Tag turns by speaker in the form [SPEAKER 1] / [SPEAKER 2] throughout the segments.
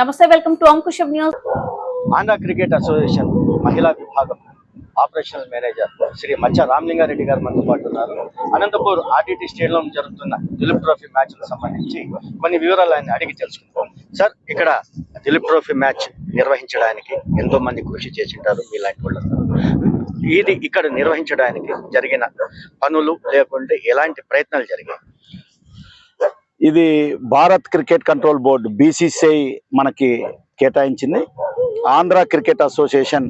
[SPEAKER 1] నమస్తే welcome to Ankusam news.
[SPEAKER 2] Andhra cricket association మహిళా విభాగం ఆపరేషనల్ మేనేజర్ శ్రీ మచ్చ రామలింగారెడ్డి గారు మనతో పాటు ఉన్నారు. అనంతపూర్ ఆర్టీటీ స్టేడియం జరుగుతున్న దిలీప్ ట్రోఫీ మ్యాచ్ సంబంధించి కొన్ని వివరాలు ఆయన అడిగి తెలుసుకుంటాం. సార్ ఇక్కడ దిలీప్ ట్రోఫీ మ్యాచ్ నిర్వహించడానికి ఎంతో మంది కృషి చేసింటారు మీలాంటి వాళ్ళు ఇది ఇక్కడ నిర్వహించడానికి జరిగిన పనులు లేకుంటే ఎలాంటి ప్రయత్నాలు జరిగాయి?
[SPEAKER 3] ఇది Bharat cricket control board BCCI మనకి కేటాయించింది. ఆంధ్ర క్రికెట్ అసోసియేషన్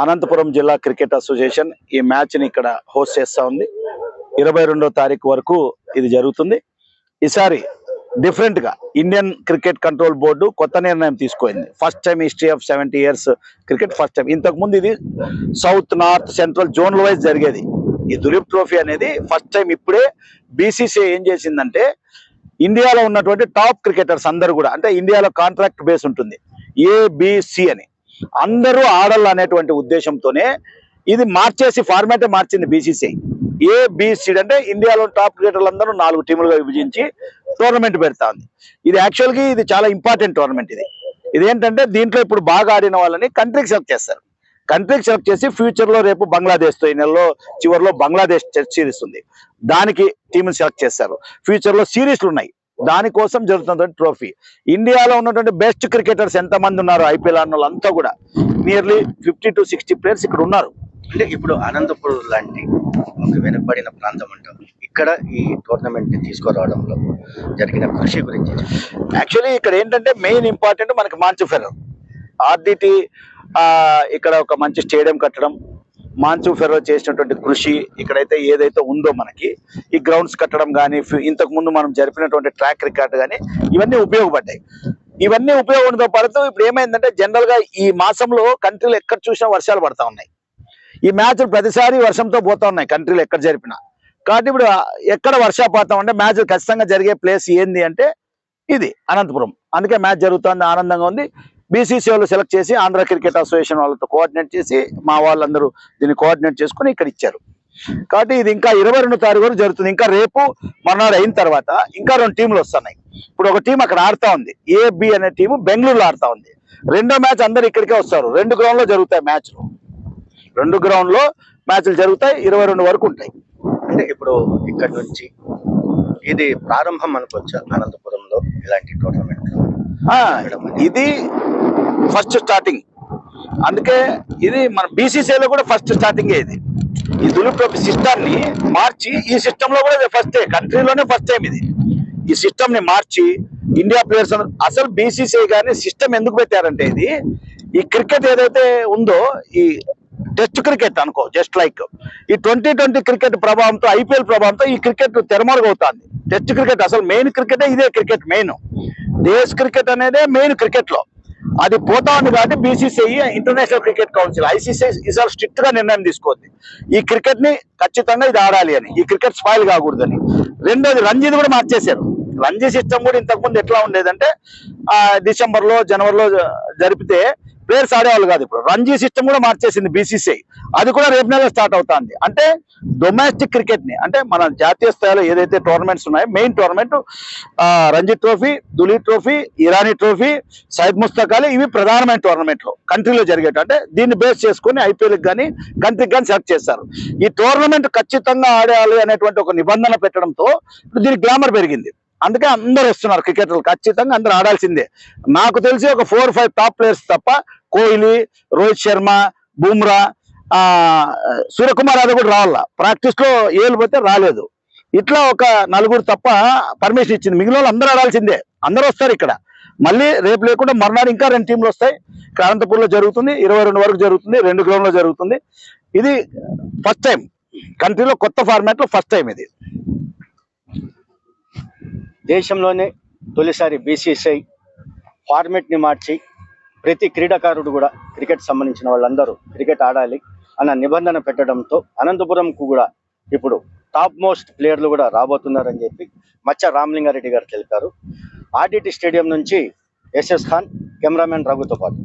[SPEAKER 3] అనంతపురం జిల్లా క్రికెట్ అసోసియేషన్ ఈ మ్యాచ్ని ఇక్కడ హోస్ట్ చేస్తూ ఉంది. ఇరవై రెండో తారీఖు వరకు ఇది జరుగుతుంది. ఈసారి డిఫరెంట్గా ఇండియన్ క్రికెట్ కంట్రోల్ బోర్డు కొత్త నిర్ణయం తీసుకుంది first time history of seventy years cricket first time ఇంతకుముందు ఇది south north central zone wise జరిగేది. ఈ దులీప్ ట్రోఫీ అనేది ఫస్ట్ టైం ఇప్పుడే బీసీసీఐ ఏం చేసిందంటే ఇండియాలో ఉన్నటువంటి టాప్ క్రికెటర్స్ అందరూ కూడా అంటే ఇండియాలో కాంట్రాక్ట్ బేస్ ఉంటుంది ఏబిసి అని. అందరూ ఆడాలి అనేటువంటి ఉద్దేశంతోనే ఇది మార్చేసి ఫార్మాటే మార్చింది బీసీసీఐ ఏబిసి అంటే ఇండియాలో టాప్ క్రికెటర్లు అందరూ నాలుగు టీములుగా విభజించి టోర్నమెంట్ పెడతా ఉంది. ఇది యాక్చువల్గా ఇది చాలా ఇంపార్టెంట్ టోర్నమెంట్ ఇది. ఇదేంటంటే దీంట్లో ఇప్పుడు బాగా ఆడిన వాళ్ళని కంట్రీకి సెలెక్ట్ చేస్తారు. కంట్రీకి సెలెక్ట్ చేసి ఫ్యూచర్లో రేపు బంగ్లాదేశ్తో ఈ నెలలో చివరిలో బంగ్లాదేశ్ సిరీస్ ఉంది దానికి టీం సెలెక్ట్ చేస్తారు ఫ్యూచర్లో సిరీస్లు ఉన్నాయి. దానికోసం జరుగుతున్నటువంటి ట్రోఫీ ఇండియాలో ఉన్నటువంటి బెస్ట్ క్రికెటర్స్ ఎంత మంది ఉన్నారు? ఐపీఎల్ ఆడిన వాళ్ళంతా కూడా nearly fifty to sixty players ఇక్కడ ఉన్నారు.
[SPEAKER 2] అంటే ఇప్పుడు అనంతపూర్ లాంటి ఒక వెనుకబడిన ప్రాంతం అంటాం. ఇక్కడ ఈ టోర్నమెంట్ని తీసుకురావడంలో జరిగిన కృషి గురించి
[SPEAKER 3] యాక్చువల్లీ ఇక్కడ ఏంటంటే మెయిన్ ఇంపార్టెంట్ మనకి మాంచు ఫెర్రర్ ఆర్డిటి ఇక్కడ ఒక మంచి స్టేడియం కట్టడం మాన్సూ ఫెర్రో చేసినటువంటి కృషి ఇక్కడైతే ఏదైతే ఉందో మనకి ఈ గ్రౌండ్స్ కట్టడం కానీ ఇంతకు ముందు మనం జరిపినటువంటి ట్రాక్ రికార్డ్ కానీ ఇవన్నీ ఉపయోగపడ్డాయి. ఇవన్నీ ఉపయోగంతో పడుతూ ఇప్పుడు ఏమైందంటే జనరల్గా ఈ మాసంలో కంట్రీలు ఎక్కడ చూసినా వర్షాలు పడతా ఉన్నాయి. ఈ మ్యాచ్లు ప్రతిసారి వర్షంతో పోతా ఉన్నాయి కంట్రీలు ఎక్కడ జరిపినా. కాబట్టి ఇప్పుడు ఎక్కడ వర్షపాతం అంటే మ్యాచ్ ఖచ్చితంగా జరిగే ప్లేస్ ఏంది అంటే ఇది అనంతపురం. అందుకే మ్యాచ్ జరుగుతుంది ఆనందంగా ఉంది. బీసీసీ వాళ్ళు సెలెక్ట్ చేసి ఆంధ్ర క్రికెట్ అసోసియేషన్ వాళ్ళతో కోఆర్డినేట్ చేసి మా వాళ్ళందరూ దీన్ని కోఆర్డినేట్ చేసుకుని ఇక్కడ ఇచ్చారు. కాబట్టి ఇది ఇంకా ఇరవై రెండు తారీఖు వరకు జరుగుతుంది. ఇంకా రేపు మర్నాడు అయిన తర్వాత ఇంకా రెండు టీంలు వస్తున్నాయి. ఇప్పుడు ఒక టీం అక్కడ ఆడుతా ఉంది. ఏబి అనే టీం బెంగళూరులో ఆడుతా ఉంది. రెండో మ్యాచ్ అందరు ఇక్కడికే వస్తారు. రెండు గ్రౌండ్లో జరుగుతాయి మ్యాచ్లు రెండు గ్రౌండ్లో మ్యాచ్లు జరుగుతాయి. ఇరవై రెండు వరకు ఉంటాయి.
[SPEAKER 2] అంటే ఇప్పుడు ఇక్కడ నుంచి ఇది ప్రారంభం అనుకోవచ్చు? అనంతపురంలో ఇలాంటి టోర్నమెంట్
[SPEAKER 3] ఇది ఫస్ట్ స్టార్టింగ్ అందుకే ఇది మన బీసీసీలో కూడా ఫస్ట్ స్టార్టింగ్ ఇది. ఈ దులీప్ ట్రోఫీ సిస్టమ్ని మార్చి ఈ సిస్టమ్లో కూడా ఫస్ట్ కంట్రీలోనే ఫస్ట్ టైం ఇది. ఈ సిస్టమ్ని మార్చి ఇండియా ప్లేయర్స్ అసలు బీసీసీ కానీ సిస్టమ్ ఎందుకు పెట్టారంటే ఇది ఈ క్రికెట్ ఏదైతే ఉందో ఈ టెస్ట్ క్రికెట్ అనుకో జస్ట్ లైక్ ఈ ట్వంటీ ట్వంటీ క్రికెట్ ప్రభావంతో ఐపీఎల్ ప్రభావంతో ఈ క్రికెట్ తెరమరుగవుతుంది. టెస్ట్ క్రికెట్ అసలు మెయిన్ క్రికెట్ ఇదే క్రికెట్ మెయిన్ దేశ్ క్రికెట్ అనేదే మెయిన్ క్రికెట్లో. అది పోతా ఉంది కాబట్టి BCCI international cricket council ICC ఈసారి స్ట్రిక్ట్గా నిర్ణయం తీసుకోవద్ది. ఈ క్రికెట్ని ఖచ్చితంగా ఇది ఆడాలి అని ఈ క్రికెట్ స్పాయిల్ కాకూడదని. రెండోది రంజీది కూడా మార్చేశారు. రంజీ సిస్టమ్ కూడా ఇంతకుముందు ఎట్లా ఉండేదంటే ఆ డిసెంబర్లో జనవరిలో జ- జరిపితే ప్లేయర్స్ ఆడేవాళ్ళు కాదు ఇప్పుడు. రంజీ సిస్టమ్ కూడా మార్చేసింది బీసీసీఐ అది కూడా రేపు నెల స్టార్ట్ అవుతుంది. అంటే డొమెస్టిక్ క్రికెట్ని అంటే మన జాతీయ స్థాయిలో ఏదైతే టోర్నమెంట్స్ ఉన్నాయో main tournament Ranji trophy Duleep trophy Irani trophy Syed Mushtaq ఇవి ప్రధానమైన టోర్నమెంట్లు కంట్రీలో జరిగేట అంటే దీన్ని బేస్ చేసుకుని ఐపీఎల్కి కానీ కంట్రీకి కానీ సెలెక్ట్ చేస్తారు. ఈ టోర్నమెంట్ ఖచ్చితంగా ఆడాలి అనేటువంటి ఒక నిబంధన పెట్టడంతో ఇప్పుడు దీనికి గ్లామర్ పెరిగింది. అందుకే అందరూ వస్తున్నారు క్రికెటర్లు. ఖచ్చితంగా అందరు ఆడాల్సిందే. నాకు తెలిసి ఒక ఫోర్ ఫైవ్ టాప్ ప్లేయర్స్ తప్ప కోహ్లీ రోహిత్ శర్మ బుమ్రా సూర్యకుమార్ యాదవ్ కూడా రావాల? ప్రాక్టీస్లో ఏలిపోతే ఏళ్ళు పోతే రాలేదు. ఇట్లా ఒక నలుగురు తప్ప పర్మిషన్ ఇచ్చింది. మిగిలిన వాళ్ళు అందరూ ఆడాల్సిందే. అందరూ వస్తారు ఇక్కడ. మళ్ళీ రేపు లేకుండా మర్నాడు ఇంకా రెండు టీంలు వస్తాయి. ఇక్కడ అనంతపూర్లో జరుగుతుంది. ఇరవై రెండు వరకు జరుగుతుంది. రెండు గ్రౌండ్లో జరుగుతుంది. ఇది ఫస్ట్ టైం కంట్రీలో కొత్త ఫార్మాట్లో ఫస్ట్ టైం ఇది.
[SPEAKER 2] దేశంలోనే తొలిసారి బీసీసీఐ ఫార్మెట్ని మార్చి ప్రతి క్రీడాకారుడు కూడా క్రికెట్ సంబంధించిన వాళ్ళందరూ క్రికెట్ ఆడాలి అన్న నిబంధన పెట్టడంతో అనంతపురంకు కూడా ఇప్పుడు టాప్ మోస్ట్ ప్లేయర్లు కూడా రాబోతున్నారని చెప్పి మచ్చ రామలింగారెడ్డి గారు తెలిపారు. ఆర్డిటి స్టేడియం నుంచి ఎస్ఎస్ ఖాన్ కెమెరామెన్ రఘుతో పాటు.